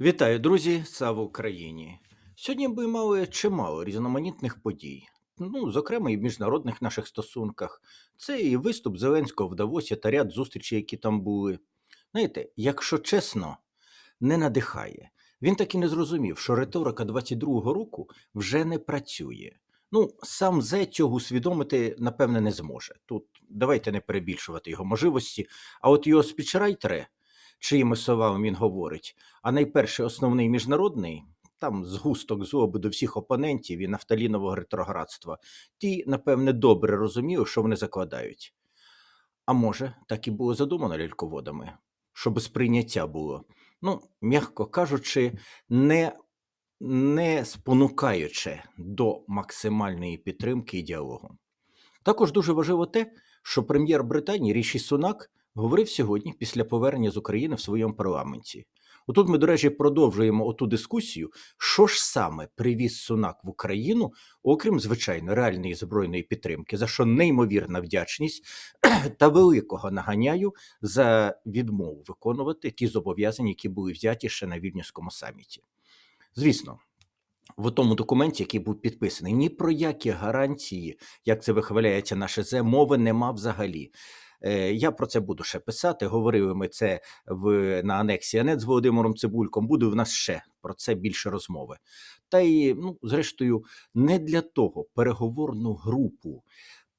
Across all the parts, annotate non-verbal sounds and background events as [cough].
Вітаю, друзі! Слава Україні! Сьогодні ми мали чимало різноманітних подій. Ну, зокрема, і в міжнародних наших стосунках. Це і виступ Зеленського в Давосі та ряд зустрічей, які там були. Знаєте, якщо чесно, не надихає. Він так і не зрозумів, що риторика 22-го року вже не працює. Ну, сам Зе цього усвідомити, напевне, не зможе. Тут давайте не перебільшувати його можливості. А от його спічрайтери, чиїми словами він говорить, а найперший основний міжнародний, там згусток злоби до всіх опонентів і нафталінового ретроградства, ті, напевне, добре розуміли, що вони закладають. А може, так і було задумано ляльководами, щоб сприйняття було, ну, м'яко кажучи, не, не спонукаючи до максимальної підтримки і діалогу. Також дуже важливо те, що прем'єр Британії Ріші Сунак говорив сьогодні після повернення з України в своєму парламенті. Отут ми, до речі, продовжуємо оту дискусію, що ж саме привіз Сунак в Україну, окрім звичайно реальної збройної підтримки, за що неймовірна вдячність [clears throat] та великого наганяю за відмову виконувати ті зобов'язання, які були взяті ще на вільнюському саміті. Звісно, в тому документі, який був підписаний, ні про які гарантії, як це вихваляється наше зе, мови нема взагалі. Е, Я про це буду ще писати. Говорили ми це в на анексі Анет з Володимиром Цибульком. Буде в нас ще про це більше розмови. Та й ну, зрештою, не для того переговорну групу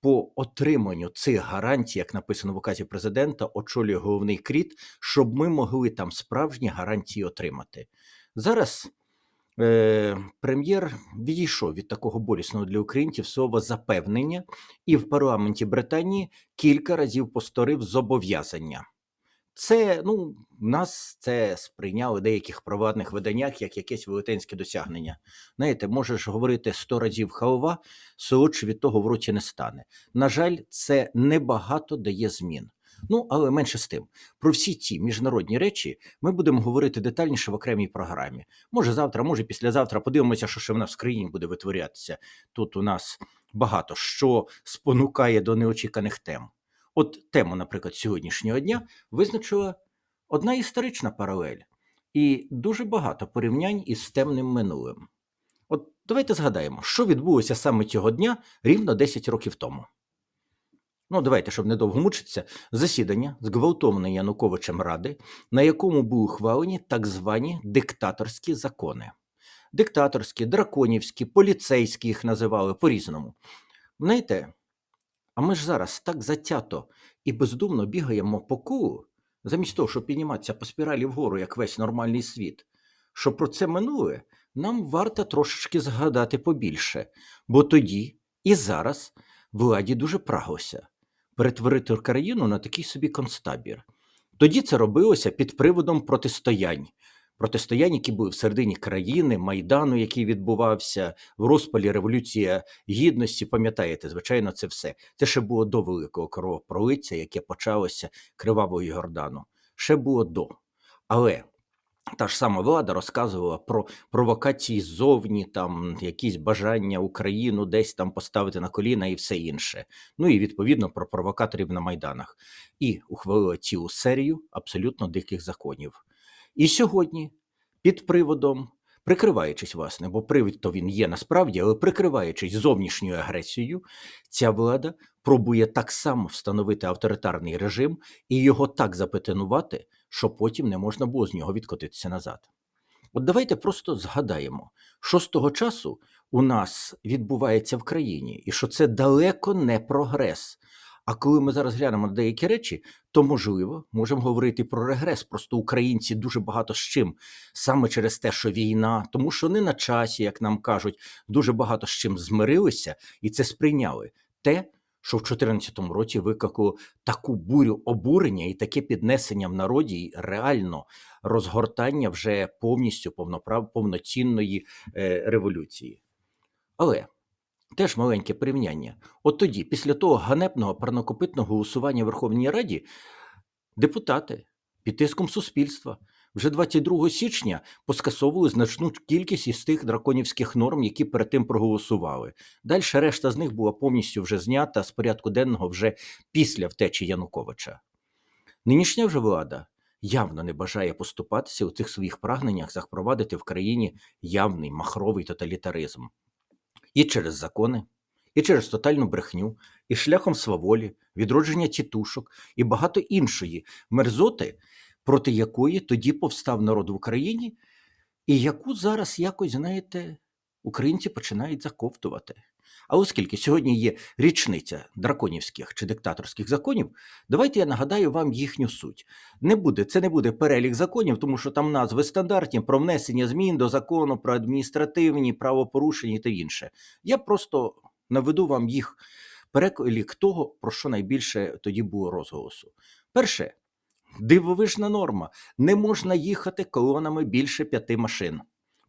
по отриманню цих гарантій, як написано в указі президента, очолює головний кріт, щоб ми могли там справжні гарантії отримати. Зараз прем'єр відійшов від такого болісного для українців слова запевнення, і в парламенті Британії кілька разів повторив зобов'язання. Це ну, нас це сприйняли в деяких провадних виданнях як якесь велетенське досягнення. Знаєте, можеш говорити сто разів халва, солодше від того в роті не стане. На жаль, це небагато дає змін. Ну, але менше з тим. Про всі ті міжнародні речі ми будемо говорити детальніше в окремій програмі. Може, завтра, може, післязавтра подивимося, що ще в нас в країні буде витворятися. Тут у нас багато що спонукає до неочіканих тем. От тему, наприклад, сьогоднішнього дня визначила одна історична паралель і дуже багато порівнянь із темним минулим. От давайте згадаємо, що відбулося саме цього дня рівно 10 років тому. Ну, давайте, щоб недовго мучитися, засідання зґвалтованої Януковичем Ради, на якому були ухвалені так звані диктаторські закони. Диктаторські, драконівські, поліцейські їх називали по-різному. Знаєте, а ми ж зараз так затято і бездумно бігаємо по колу, замість того, щоб підніматися по спіралі вгору, як весь нормальний світ, що про це минуле нам варто трошечки згадати побільше, бо тоді і зараз владі дуже праглося перетворити країну на такий собі концтабір. Тоді це робилося під приводом протистоянь. Протистоянь, які були всередині країни, майдану, який відбувався в розпалі Революція Гідності. Пам'ятаєте, звичайно, це все. Це ще було до великого кровопролиття, яке почалося кривавого Йордану. Ще було до. Але та ж сама влада розказувала про провокації ззовні, там якісь бажання Україну десь там поставити на коліна і все інше. Ну і відповідно про провокаторів на майданах. І ухвалила цілу серію абсолютно диких законів. І сьогодні, під приводом, прикриваючись, власне, бо привід то він є насправді, але прикриваючись зовнішньою агресією, ця влада пробує так само встановити авторитарний режим і його так запетенувати, що потім не можна було з нього відкотитися назад. От давайте просто згадаємо, що з того часу у нас відбувається в країні, і що це далеко не прогрес. А коли ми зараз глянемо на деякі речі, то можливо можемо говорити про регрес. Просто українці дуже багато з чим саме через те, що війна, тому що не на часі, як нам кажуть, дуже багато з чим змирилися і це сприйняли. Те, що в 2014 році викликало таку бурю обурення і таке піднесення в народі, і реально розгортання вже повністю повноправ повноцінної е, революції. Але теж маленьке порівняння. От тоді, після того ганебного парнокопитного голосування в Верховній Раді, депутати під тиском суспільства вже 22 січня поскасовували значну кількість із тих драконівських норм, які перед тим проголосували. Далі решта з них була повністю вже знята з порядку денного вже після втечі Януковича. Нинішня вже влада явно не бажає поступатися у цих своїх прагненнях запровадити в країні явний махровий тоталітаризм. І через закони, і через тотальну брехню, і шляхом сваволі, відродження тітушок і багато іншої мерзоти, проти якої тоді повстав народ в Україні, і яку зараз якось, знаєте, українці починають заковтувати. А оскільки сьогодні є річниця драконівських чи диктаторських законів, давайте я нагадаю вам їхню суть. Не буде, це не буде перелік законів, тому що там назви стандартні про внесення змін до закону про адміністративні правопорушення та інше. Я просто наведу вам їх перелік того, про що найбільше тоді було розголосу. Перше, дивовижна норма: не можна їхати колонами більше п'яти машин.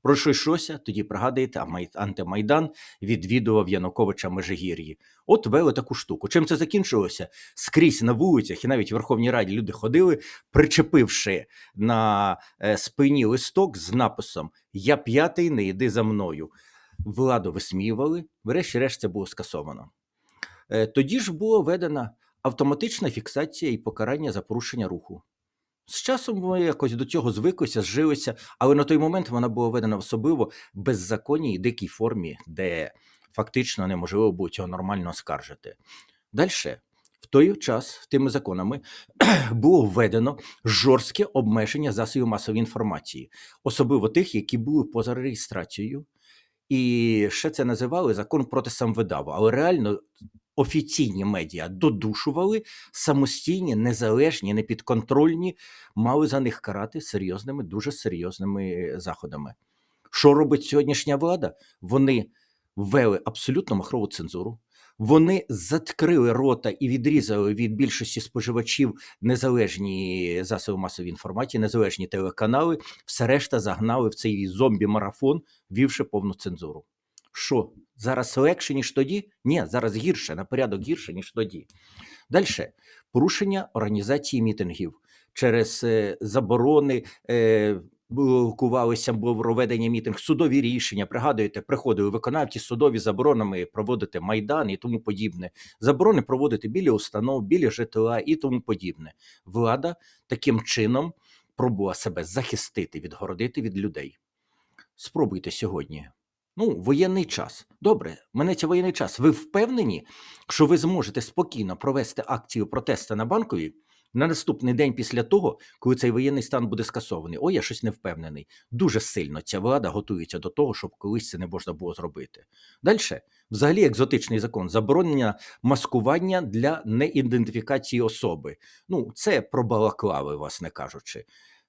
Про що йшлося, тоді пригадуєте, антимайдан відвідував Януковича Межигір'ї. От вели таку штуку. Чим це закінчилося? Скрізь на вулицях і навіть в Верховній Раді люди ходили, причепивши на е, спині листок з написом Я п'ятий, не йди за мною. Владу висміювали, врешті-решт це було скасовано. Е, Тоді ж була введена автоматична фіксація і покарання за порушення руху. З часом ми якось до цього звиклися, зжилися, але на той момент вона була введена в особливо беззаконній і дикій формі, де фактично неможливо було цього нормально оскаржити. Далі, в той час тими законами [clears throat] було введено жорстке обмеження засобів масової інформації, особливо тих, які були поза реєстрацією. І ще це називали закон проти самвидаву. Але реально офіційні медіа додушували самостійні, незалежні, непідконтрольні, мали за них карати серйозними, дуже серйозними заходами. Що робить сьогоднішня влада? Вони ввели абсолютно махрову цензуру. Вони заткрили рота і відрізали від більшості споживачів незалежні засоби масової інформації, незалежні телеканали, все решта загнали в цей зомбі-марафон, ввівши повну цензуру. Що зараз легше, ніж тоді? Ні, зараз гірше, на порядок гірше, ніж тоді. Далі порушення організації мітингів через е, заборони. Е, Блокувалися було проведення мітинг, судові рішення. Пригадуєте, приходили виконавці судові заборонами проводити майдан і тому подібне. Заборони проводити біля установ, біля житла і тому подібне. Влада таким чином пробувала себе захистити, відгородити від людей. Спробуйте сьогодні. Ну, воєнний час. Добре, минеться воєнний час. Ви впевнені, що ви зможете спокійно провести акцію протесту на банковій на наступний день після того, коли цей воєнний стан буде скасований? Ой, я щось не впевнений. Дуже сильно ця влада готується до того, щоб колись це не можна було зробити. Далі, взагалі, екзотичний закон заборонення маскування для неідентифікації особи. Ну, це про балаклави, власне кажучи.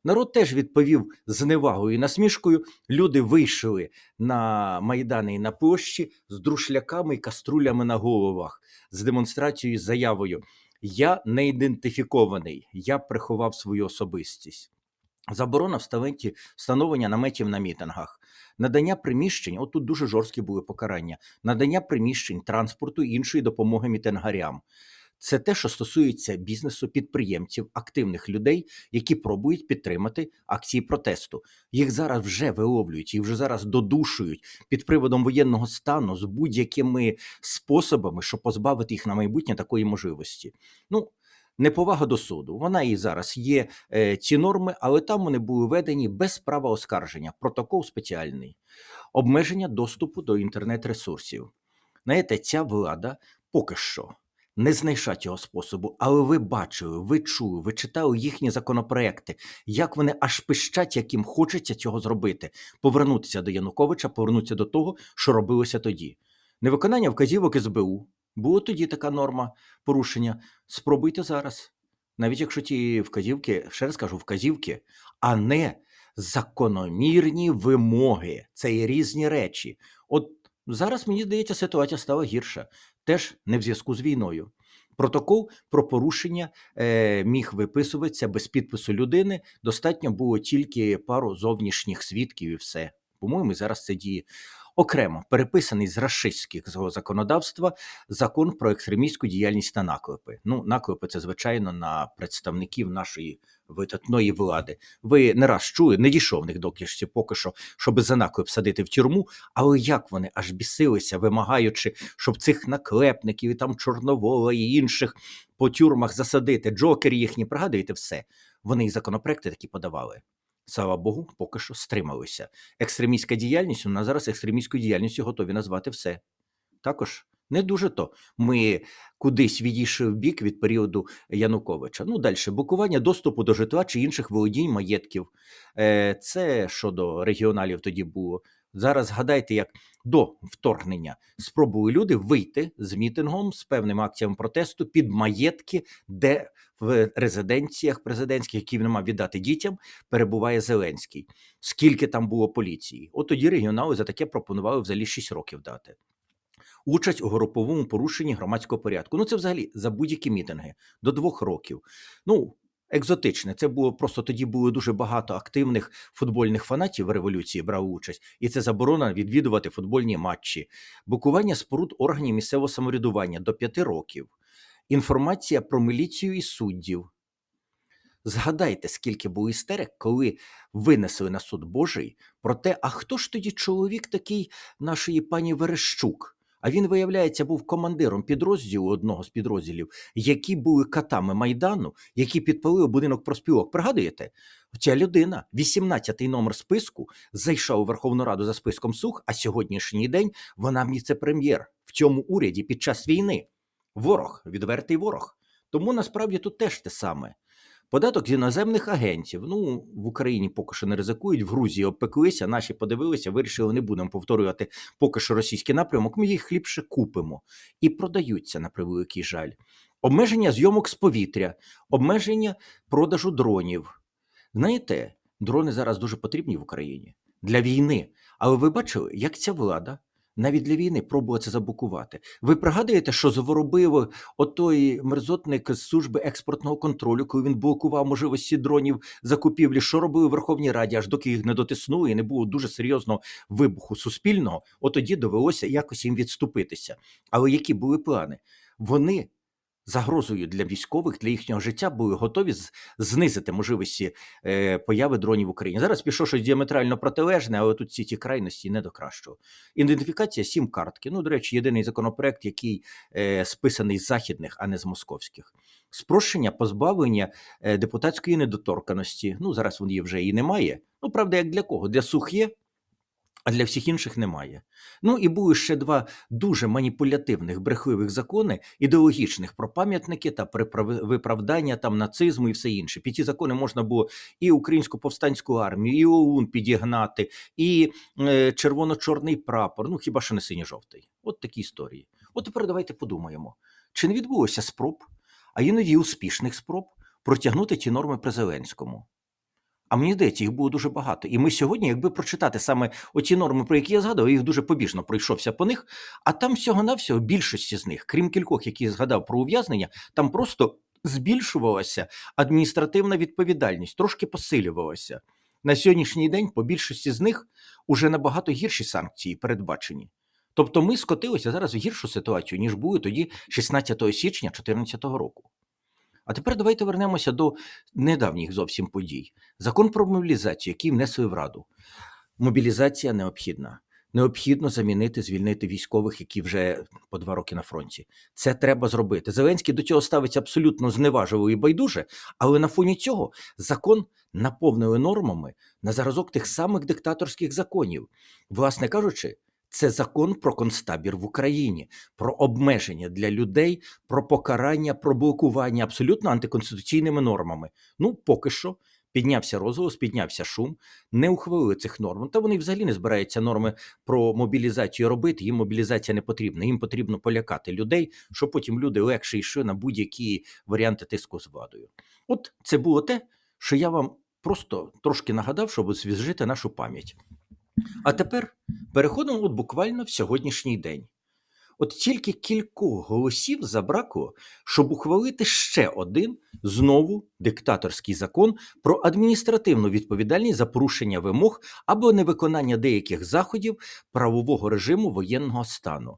Народ теж відповів з невагою і насмішкою. Люди вийшли на майдани і на площі з друшляками і каструлями на головах з демонстрацією заявою: Я не ідентифікований, я приховав свою особистість. Заборона вставенті- встановлення наметів на мітингах, надання приміщень, от тут дуже жорсткі були покарання, надання приміщень, транспорту і іншої допомоги мітингарям. Це те, що стосується бізнесу, підприємців, активних людей, які пробують підтримати акції протесту. Їх зараз вже виловлюють, їх вже зараз додушують під приводом воєнного стану з будь-якими способами, щоб позбавити їх на майбутнє такої можливості. Ну, неповага до суду. Вона і зараз є е, ці норми, але там вони були введені без права оскарження. Протокол спеціальний, обмеження доступу до інтернет-ресурсів. Знаєте, ця влада поки що не знайшла цього способу, але ви бачили, ви чули, ви читали їхні законопроекти, як вони аж пищать, як їм хочеться цього зробити, повернутися до Януковича, повернутися до того, що робилося тоді. Невиконання вказівок СБУ. Було тоді така норма порушення. Спробуйте зараз. Навіть якщо ті вказівки, ще раз кажу, вказівки, а не закономірні вимоги. Це є різні речі. От зараз мені здається, ситуація стала гірша, теж не в зв'язку з війною. Протокол про порушення е, міг виписуватися без підпису людини. Достатньо було тільки пару зовнішніх свідків і все. По-моєму, зараз це діє. Окремо переписаний з рашистського законодавства закон про екстремістську діяльність та наклепи. Ну, наклепи це звичайно на представників нашої видатної влади. Ви не раз чули, не дійшов них докішці поки що, щоб за наклеп садити в тюрму. Але як вони аж бісилися, вимагаючи, щоб цих наклепників і там Чорновола і інших по тюрмах засадити, джокери їхні, пригадуєте все. Вони і законопроекти такі подавали. Слава Богу, поки що стрималися. Екстремістська діяльність у нас зараз екстремістською діяльністю готові назвати все. Також не дуже то. Ми кудись відійшли в бік від періоду Януковича. Ну, далі, блокування доступу до житла чи інших володінь маєтків. Е, Це щодо регіоналів тоді було. Зараз згадайте, як до вторгнення спробували люди вийти з мітингом з певними акціями протесту під маєтки, де в резиденціях президентських, які він мав віддати дітям, перебуває Зеленський. Скільки там було поліції? От тоді регіонали за таке пропонували взагалі 6 років дати. Участь у груповому порушенні громадського порядку. Ну, це взагалі за будь-які мітинги до двох років. Ну, екзотичне. Це було просто тоді було дуже багато активних футбольних фанатів революції брали участь, і це заборона відвідувати футбольні матчі, блокування споруд органів місцевого самоврядування до п'яти років, інформація про міліцію і суддів. Згадайте, скільки було істерик, коли винесли на суд Божий про те, а хто ж тоді чоловік такий нашої пані Верещук? А він, виявляється, був командиром підрозділу одного з підрозділів, які були катами майдану, які підпалили будинок проспілок. Пригадуєте? Ця людина, 18-й номер списку, зайшла у Верховну Раду за списком сух, а сьогоднішній день вона віце-прем'єр в цьому уряді під час війни. Ворог, відвертий ворог. Тому насправді тут теж те саме. Податок з іноземних агентів. Ну, в Україні поки що не ризикують, в Грузії обпеклися, наші подивилися, вирішили, не будемо повторювати поки що російський напрямок. Ми їх ліпше купимо і продаються на превеликий жаль. Обмеження зйомок з повітря, обмеження продажу дронів. Знаєте, дрони зараз дуже потрібні в Україні для війни. Але ви бачили, як ця влада навіть для війни пробує це заблокувати. Ви пригадуєте, що зворобив отой мерзотник з служби експортного контролю, коли він блокував можливості дронів закупівлі, що робили в Верховній Раді, аж доки їх не дотиснули і не було дуже серйозного вибуху суспільного, от тоді довелося якось їм відступитися. Але які були плани? Вони загрозою для військових, для їхнього життя були готові знизити можливості е, появи дронів в Україні. Зараз пішло щось діаметрально протилежне, але тут всі ті крайності не до кращого. Ідентифікація сім картки. Ну, до речі, єдиний законопроект, який е, списаний з західних, а не з московських. Спрощення позбавлення е, депутатської недоторканості. Ну, зараз її вже і немає. Ну, правда, як для кого? Для сух є, а для всіх інших немає. Ну і були ще два дуже маніпулятивних брехливих закони, ідеологічних про пам'ятники та виправдання там нацизму і все інше. Під ті закони можна було і українську повстанську армію, і ОУН підігнати, і е, червоно-чорний прапор. Ну хіба що не синьо-жовтий. От такі історії. От тепер давайте подумаємо, чи не відбулося спроб, а іноді успішних спроб протягнути ті норми при Зеленському. А мені здається, їх було дуже багато. І ми сьогодні, якби прочитати саме оці норми, про які я згадував, їх дуже побіжно пройшовся по них. А там всього-навсього більшості з них, крім кількох, які я згадав про ув'язнення, там просто збільшувалася адміністративна відповідальність, трошки посилювалася. На сьогоднішній день по більшості з них уже набагато гірші санкції передбачені. Тобто ми скотилися зараз в гіршу ситуацію, ніж були тоді 16 січня 2014 року. А тепер давайте вернемося до недавніх зовсім подій. Закон про мобілізацію, який внесли в Раду. Мобілізація необхідна. Необхідно замінити, звільнити військових, які вже по два роки на фронті. Це треба зробити. Зеленський до цього ставиться абсолютно зневажливо і байдуже, але на фоні цього закон наповнили нормами на зразок тих самих диктаторських законів. Власне кажучи, це закон про концтабір в Україні, про обмеження для людей, про покарання, про блокування абсолютно антиконституційними нормами. Ну, поки що піднявся розголос, піднявся шум, не ухвалили цих норм. Та вони взагалі не збираються норми про мобілізацію робити. Їм мобілізація не потрібна. Їм потрібно полякати людей, щоб потім люди легше йшли на будь-які варіанти тиску з владою. От це було те, що я вам просто трошки нагадав, щоб освіжити нашу пам'ять. А тепер переходимо от буквально в сьогоднішній день. От тільки кількох голосів забракло, щоб ухвалити ще один знову диктаторський закон про адміністративну відповідальність за порушення вимог або невиконання деяких заходів правового режиму воєнного стану.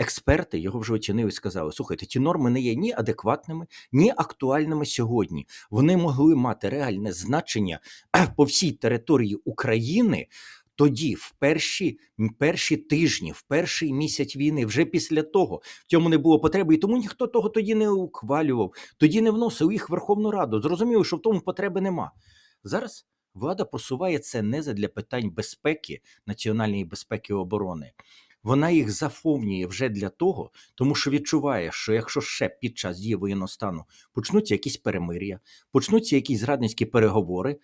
Експерти його вже оцінили і сказали: слухайте, ті норми не є ні адекватними, ні актуальними сьогодні. Вони могли мати реальне значення [clears throat] по всій території України тоді, в перші, перші тижні, в перший місяць війни, вже після того в цьому не було потреби, і тому ніхто того тоді не ухвалював, тоді не вносив їх в Верховну Раду. Зрозуміло, що в тому потреби нема. Зараз влада просуває це не задля питань безпеки, національної безпеки і оборони. Вона їх заповнює вже для того, тому що відчуває, що якщо ще під час дії воєнного стану почнуться якісь перемир'я, почнуться якісь зрадницькі переговори,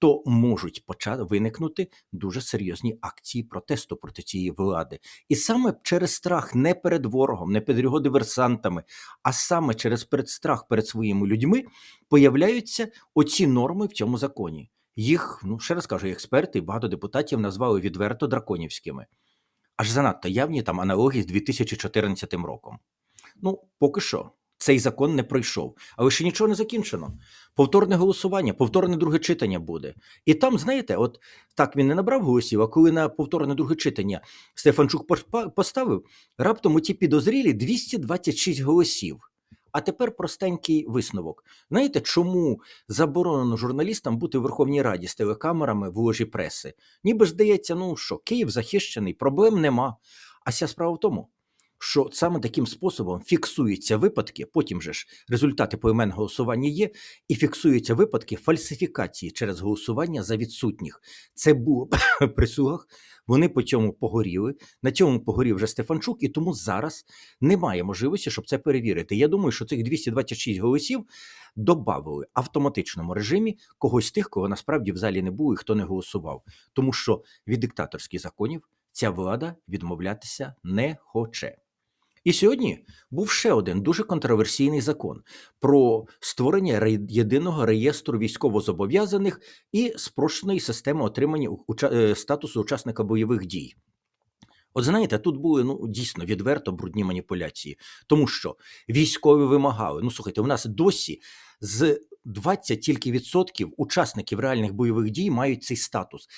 то можуть почати виникнути дуже серйозні акції протесту проти цієї влади. І саме через страх не перед ворогом, не перед його диверсантами, а саме через страх перед своїми людьми появляються оці норми в цьому законі. Їх, ну ще раз кажу, експерти і багато депутатів назвали відверто драконівськими. Аж занадто явні там аналогії з 2014 роком. Ну, поки що, цей закон не пройшов, але ще нічого не закінчено. Повторне голосування, повторне друге читання буде. І там, знаєте, от так він не набрав голосів, а коли на повторне друге читання Стефанчук поставив, раптом у ті підозрілі 226 голосів. А тепер простенький висновок. Знаєте, чому заборонено журналістам бути в Верховній Раді з телекамерами в ложі преси? Ніби ж здається, ну що Київ захищений, проблем нема. А ця справа в тому, що саме таким способом фіксуються випадки, потім же ж результати поімен голосування є, і фіксуються випадки фальсифікації через голосування за відсутніх. Це було [laughs] при слугах. Вони по цьому погоріли. На цьому погорів вже Стефанчук, і тому зараз немає можливості, щоб це перевірити. Я думаю, що цих 226 голосів додали автоматичному режимі когось з тих, кого насправді в залі не було і хто не голосував. Тому що від диктаторських законів ця влада відмовлятися не хоче. І сьогодні був ще один дуже контроверсійний закон про створення єдиного реєстру військовозобов'язаних і спрощеної системи отримання е, статусу учасника бойових дій. От знаєте, тут були ну дійсно відверто брудні маніпуляції, тому що військові вимагали. Ну слухайте, у нас досі з 20 тільки відсотків учасників реальних бойових дій мають цей статус.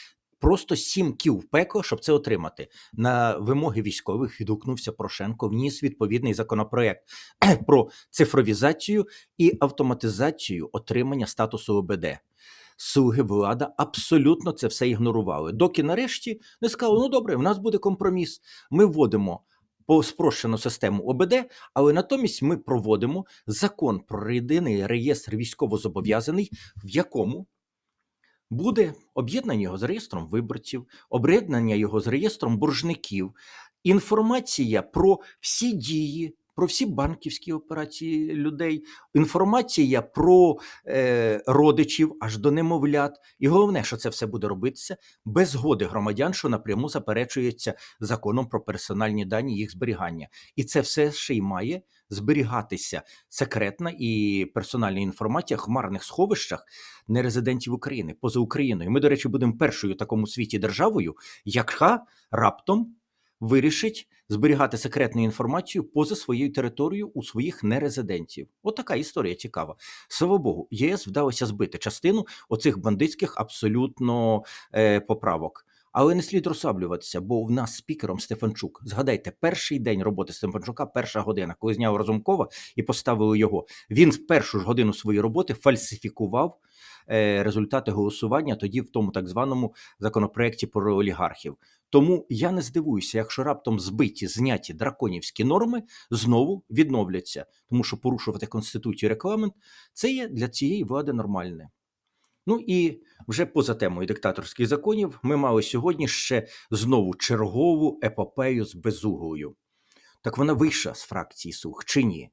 Просто сім кіл в пекло, щоб це отримати. На вимоги військових відгукнувся Порошенко, вніс відповідний законопроект [clears throat] про цифровізацію і автоматизацію отримання статусу ОБД. Слуги влада абсолютно це все ігнорували. Доки нарешті не сказали: ну добре, в нас буде компроміс. Ми вводимо по спрощену систему ОБД, але натомість ми проводимо закон про єдиний реєстр військовозобов'язаний, в якому буде об'єднання його з реєстром виборців, об'єднання його з реєстром боржників, інформація про всі дії, про всі банківські операції людей, інформація про е, родичів аж до немовлят. І головне, що це все буде робитися без згоди громадян, що напряму заперечується законом про персональні дані їх зберігання. І це все ще й має зберігатися секретна і персональна інформація в хмарних сховищах нерезидентів України поза Україною. Ми, до речі, будемо першою в такому світі державою, яка раптом вирішить зберігати секретну інформацію поза своєю територією у своїх нерезидентів. От така історія цікава. Слава Богу, ЄС вдалося збити частину оцих бандитських абсолютно е, поправок. Але не слід розслаблюватися, бо в нас спікером Стефанчук. Згадайте, перший день роботи Стефанчука, перша година, коли зняв Разумкова і поставили його. Він в першу ж годину своєї роботи фальсифікував е, результати голосування тоді в тому так званому законопроекті про олігархів. Тому я не здивуюся, якщо раптом збиті, зняті драконівські норми знову відновляться, тому що порушувати конституцію регламент це є для цієї влади нормальне. Ну і вже поза темою диктаторських законів ми мали сьогодні ще знову чергову епопею з безуглою. Так вона вийшла з фракції Сух чи ні?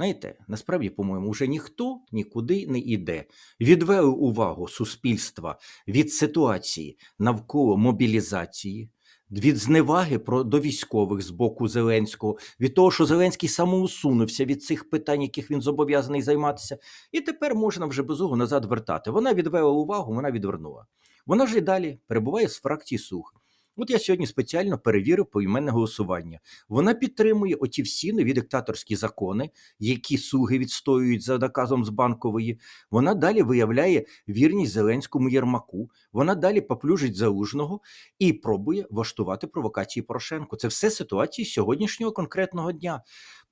Знаєте, насправді, по-моєму, вже ніхто нікуди не йде. Відвели увагу суспільства від ситуації навколо мобілізації, від зневаги про, до військових з боку Зеленського, від того, що Зеленський самоусунувся від цих питань, яких він зобов'язаний займатися, і тепер можна вже безугу назад вертати. Вона відвела увагу, вона відвернула. Вона ж і далі перебуває з фракції Сух. От я сьогодні спеціально перевірив поіменне голосування. Вона підтримує оті всі нові диктаторські закони, які суги відстоюють за наказом з банкової. Вона далі виявляє вірність Зеленському Єрмаку. Вона далі поплюжить залужного і пробує влаштувати провокації Порошенко. Це все ситуації сьогоднішнього конкретного дня.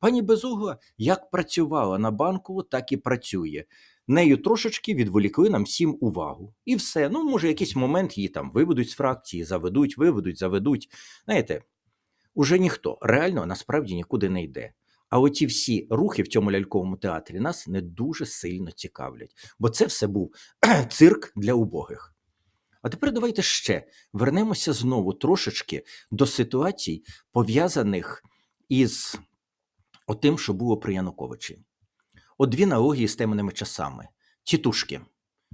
Пані Безугла як працювала на банкову, так і працює. Нею трошечки відволікли нам всім увагу. І все. Ну, може, якийсь момент її там виведуть з фракції, заведуть, виведуть, заведуть. Знаєте, уже ніхто реально насправді нікуди не йде. А оті всі рухи в цьому ляльковому театрі нас не дуже сильно цікавлять, бо це все був [clears throat] цирк для убогих. А тепер давайте ще вернемося знову трошечки до ситуацій, пов'язаних із отим, що було при Януковичі. От дві аналогії з темними часами: тітушки.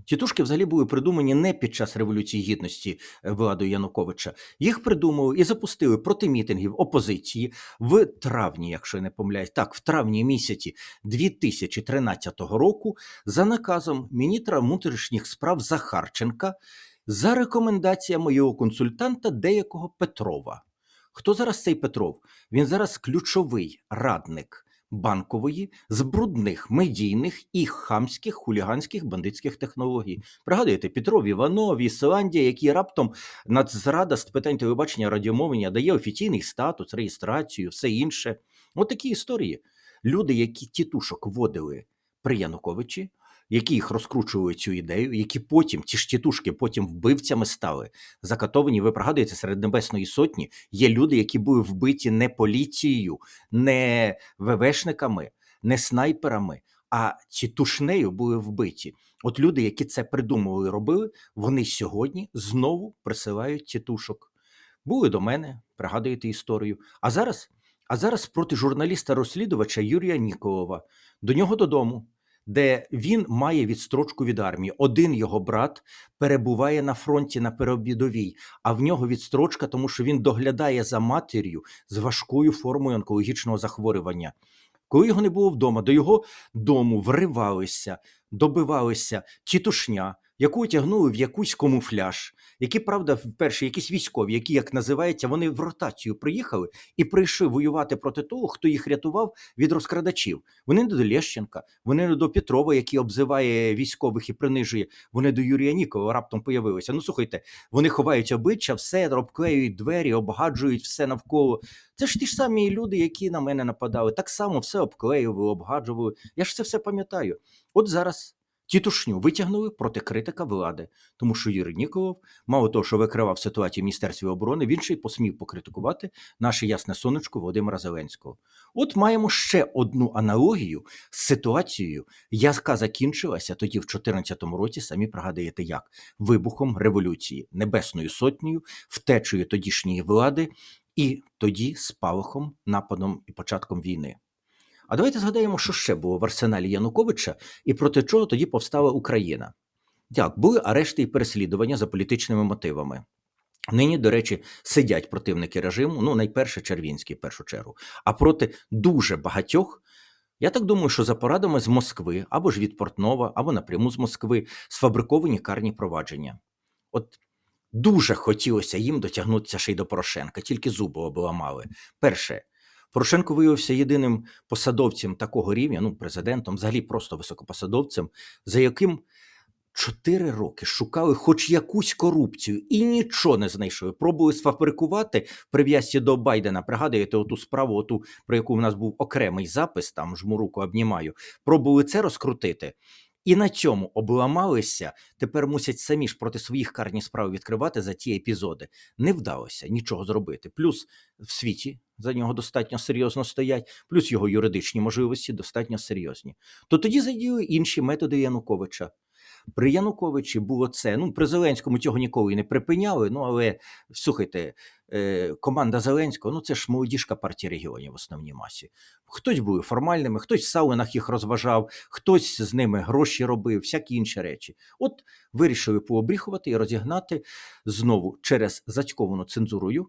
Тітушки взагалі були придумані не під час Революції Гідності е, владою Януковича. Їх придумали і запустили проти мітингів опозиції в травні, якщо я не помиляюсь, так, в травні місяці 2013 року за наказом міністра внутрішніх справ Захарченка за рекомендаціями його консультанта деякого Петрова. Хто зараз цей Петров? Він зараз ключовий радник банкової з брудних медійних і хамських хуліганських бандитських технологій. Пригадуєте, Петров Іванов, Ісландія, які раптом Нацрада з питань телебачення радіомовлення дає офіційний статус, реєстрацію, все інше. От такі історії. Люди, які тітушок водили при Януковичі, які їх розкручували цю ідею, які потім ті ж тітушки потім вбивцями стали закатовані. Ви пригадуєте, серед небесної сотні є люди, які були вбиті не поліцією, не ВВшниками, не снайперами, а тітушнею були вбиті. От люди, які це придумували, робили, вони сьогодні знову присилають тітушок. Були до мене, пригадуєте історію. А зараз, а зараз проти журналіста-розслідувача Юрія Ніколова до нього додому де він має відстрочку від армії. Один його брат перебуває на фронті на переобідовій, а в нього відстрочка, тому що він доглядає за матір'ю з важкою формою онкологічного захворювання. Коли його не було вдома, до його дому вривалися, добивалися тітушня, яку тягнули в якусь камуфляж, які, правда, перші якісь військові, які, як називається, вони в ротацію приїхали і прийшли воювати проти того, хто їх рятував від розкрадачів. Вони не до Лещенка, вони не до Петрова, який обзиває військових і принижує. Вони до Юрія Нікова раптом появилися. Ну слухайте, вони ховають обличчя, все обклеюють двері, обгаджують все навколо. Це ж ті ж самі люди, які на мене нападали. Так само все обклеювали, обгаджували. Я ж це все пам'ятаю. От зараз Тітушню витягнули проти критика влади, тому що Юрій Ніколов, мало того, що викривав ситуацію в Міністерстві оборони, він ще й посмів покритикувати наше ясне сонечко Володимира Зеленського. От маємо ще одну аналогію з ситуацією, яка закінчилася тоді, в 2014 році, самі пригадуєте, як вибухом революції, небесною сотнею, втечею тодішньої влади, і тоді спалахом, нападом і початком війни. А давайте згадаємо, що ще було в арсеналі Януковича і проти чого тоді повстала Україна. Так, були арешти і переслідування за політичними мотивами. Нині, до речі, сидять противники режиму, ну найперше Червінський в першу чергу, а проти дуже багатьох. Я так думаю, що за порадами з Москви або ж від Портнова, або напряму з Москви сфабриковані карні провадження. От дуже хотілося їм дотягнутися ще й до Порошенка, тільки зуби обламали. Перше, Порошенко виявився єдиним посадовцем такого рівня, ну президентом, взагалі просто високопосадовцем, за яким чотири роки шукали хоч якусь корупцію і нічого не знайшли. Пробували сфабрикувати прив'язці до Байдена. Пригадуєте оту справу, оту про яку в нас був окремий запис, там жму руку обнімаю. Пробували це розкрутити. І на цьому обламалися. Тепер мусять самі ж проти своїх карні справи відкривати за ті епізоди. Не вдалося нічого зробити. Плюс в світі за нього достатньо серйозно стоять, плюс його юридичні можливості достатньо серйозні. То тоді задіяли інші методи Януковича. При Януковичі було це. Ну, при Зеленському цього ніколи не припиняли. Ну, але слухайте, е, команда Зеленського ну це ж молодіжка партії регіонів в основній масі. Хтось був формальними, хтось в саунах їх розважав, хтось з ними гроші робив, всякі інші речі. От вирішили пообріхувати і розігнати знову через зацьковану цензурою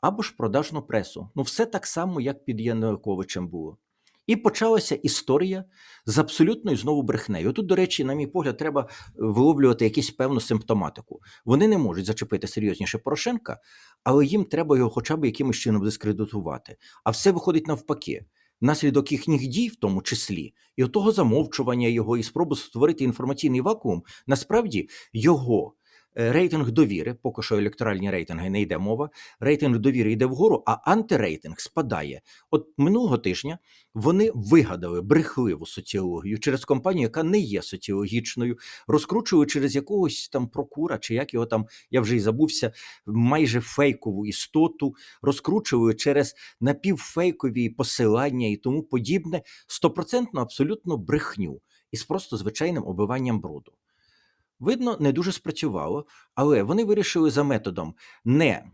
або ж продажну пресу. Ну, все так само, як під Януковичем було. І почалася історія з абсолютною знову брехнею. Тут, до речі, на мій погляд, треба виловлювати якусь певну симптоматику. Вони не можуть зачепити серйозніше Порошенка, але їм треба його хоча б якимось чином дискредитувати. А все виходить навпаки. Внаслідок їхніх дій, в тому числі, і того замовчування його, і спроби створити інформаційний вакуум, насправді його е, рейтинг довіри, поки що електоральні рейтинги не йде мова. Рейтинг довіри йде вгору, а антирейтинг спадає. От минулого тижня вони вигадали брехливу соціологію через компанію, яка не є соціологічною, розкручували через якогось там прокура, чи як його там, я вже й забувся, майже фейкову істоту, розкручували через напівфейкові посилання і тому подібне, стопроцентно абсолютно брехню із просто звичайним обиванням бруду. Видно, не дуже спрацювало, але вони вирішили за методом не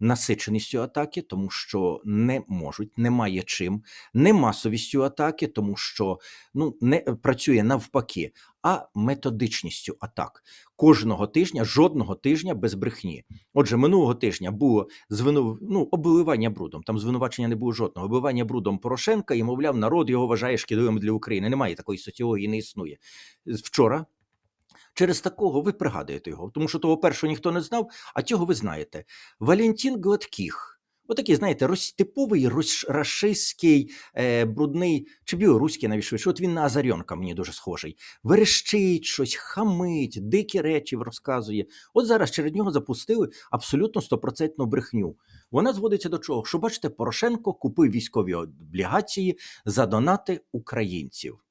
насиченістю атаки, тому що не можуть, немає чим, не масовістю атаки, тому що ну не працює навпаки, а методичністю атак. Кожного тижня, жодного тижня без брехні. Отже, минулого тижня було звину... ну, обливання брудом. Там звинувачення не було жодного. Обливання брудом Порошенка і, мовляв, народ його вважає шкідливим для України. Немає такої соціології, не існує. Вчора Через такого ви пригадуєте його, тому що того першого ніхто не знав, а цього ви знаєте. Валентин Гладких. Отакий, знаєте, рос, типовий е, брудний, чи білоруський навіть швидше. От він на Азарьонка мені дуже схожий. Верещить щось, хамить, дикі речі розказує. От зараз через нього запустили абсолютно стопроцентну брехню. Вона зводиться до чого? Що бачите, Порошенко купив військові облігації за донати українців.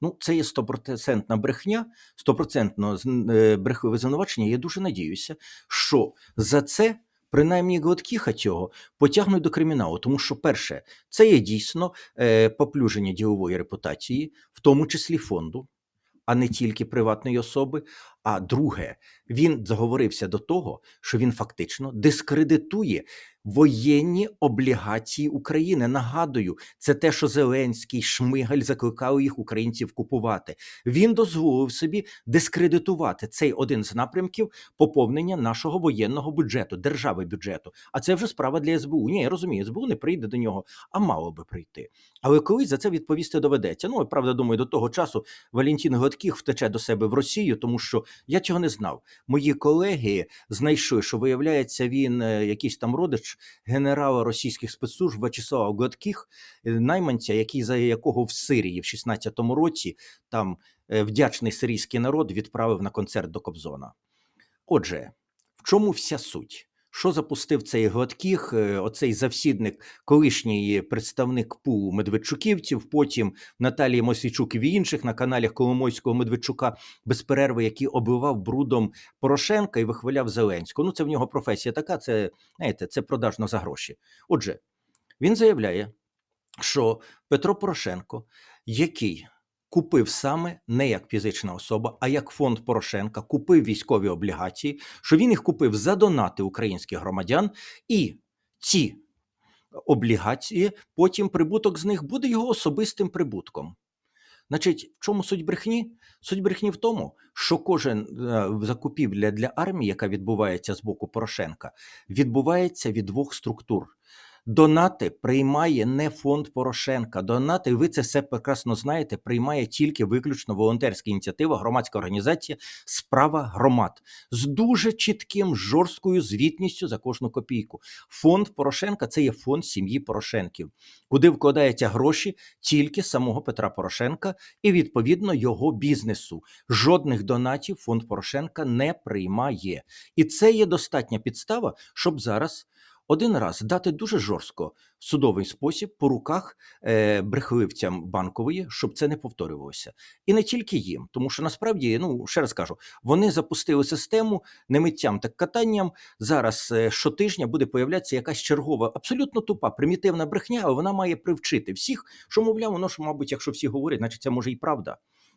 Ну, це є стопроцентна брехня, стопроцентно е, брехливе звинувачення. Я дуже надіюся, що за це. Принаймні Гладкіха цього потягнуть до криміналу, тому що, перше, це є дійсно е, поплюження ділової репутації, в тому числі фонду, а не тільки приватної особи. А друге, він заговорився до того, що він фактично дискредитує воєнні облігації України. Нагадую, це те, що Зеленський Шмигаль закликали їх українців купувати. Він дозволив собі дискредитувати цей один з напрямків поповнення нашого воєнного бюджету, держави бюджету. А це вже справа для СБУ. Ні, я розумію, СБУ не прийде до нього, а мало би прийти. Але колись за це відповісти доведеться. Ну, правда, думаю, до того часу Валентин Гладких втече до себе в Росію, тому що я цього не знав. Мої колеги знайшли, що виявляється, він е, якийсь там родич генерала російських спецслужб Вячеслава Гладких, е, найманця, який за якого в Сирії в 16-му році там е, вдячний сирійський народ відправив на концерт до Кобзона. Отже, в чому вся суть? Що запустив цей Гладких, оцей завсідник, колишній представник пулу Медведчуківців, потім Наталії Мосійчук і інших на каналах Коломойського Медведчука без перерви, який оббивав брудом Порошенка і вихваляв Зеленського. Ну, це в нього професія така, це знаєте, це продажно за гроші. Отже, він заявляє, що Петро Порошенко, який купив саме не як фізична особа, а як фонд Порошенка, купив військові облігації, що він їх купив за донати українських громадян, і ці облігації, потім прибуток з них буде його особистим прибутком. Значить, в чому суть брехні? Суть брехні в тому, що кожен е, закупівля для армії, яка відбувається з боку Порошенка, відбувається від двох структур. Донати приймає не фонд Порошенка. Донати, ви це все прекрасно знаєте, приймає тільки виключно волонтерська ініціатива, громадська організація Справа громад з дуже чітким жорсткою звітністю за кожну копійку. Фонд Порошенка це є фонд сім'ї Порошенків, куди вкладаються гроші тільки самого Петра Порошенка і відповідно його бізнесу. Жодних донатів фонд Порошенка не приймає, і це є достатня підстава, щоб зараз один раз дати дуже жорстко в судовий спосіб по руках е, брехливцям банкової, щоб це не повторювалося, і не тільки їм, тому що насправді, ну ще раз кажу, вони запустили систему не миттям так катанням. Зараз е, щотижня буде появлятися якась чергова, абсолютно тупа, примітивна брехня, але вона має привчити всіх, що мовляв, воно ж, мабуть, якщо всі говорять, значить це може і правда.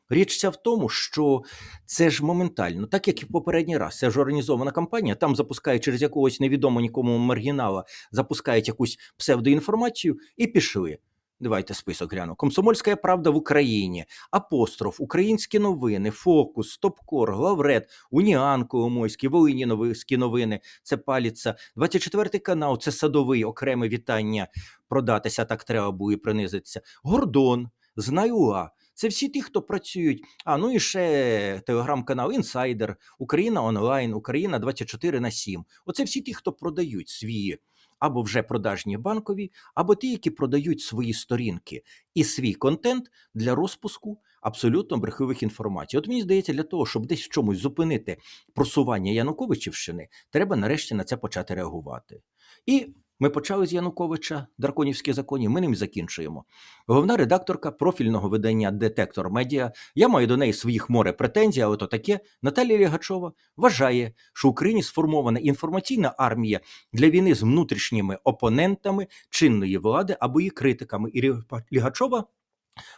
Річ ця в тому, що це ж моментально, так як і в попередній раз, це ж організована кампанія. Там запускають через якогось невідомо нікому маргінала, запускають якусь псевдоінформацію і пішли. Давайте список гляну. Комсомольська правда в Україні, апостроф, українські новини, фокус, стопкор, главред, Уніан Коломойський, Волині новинські новини. Це паліться. 24 канал. Це садовий окреме вітання. Продатися так треба було і принизитися. Гордон, Знаюа. Це всі ті, хто працюють. А ну і ще телеграм-канал Інсайдер, Україна онлайн, Україна 24 на 7. Оце всі ті, хто продають свої або вже продажні банкові, або ті, які продають свої сторінки і свій контент для розпуску абсолютно брехливих інформацій. От мені здається, для того, щоб десь в чомусь зупинити просування Януковичівщини, треба нарешті на це почати реагувати. І ми почали з Януковича драконівські закони, ми ним закінчуємо. Головна редакторка профільного видання Детектор Медіа. Я маю до неї своїх море претензій, але то таке. Наталія Лігачова вважає, що в Україні сформована інформаційна армія для війни з внутрішніми опонентами чинної влади або її критиками. І Лігачова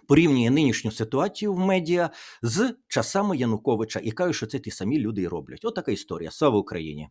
порівнює нинішню ситуацію в медіа з часами Януковича і каже, що це ті самі люди і роблять. От така історія. Слава Україні!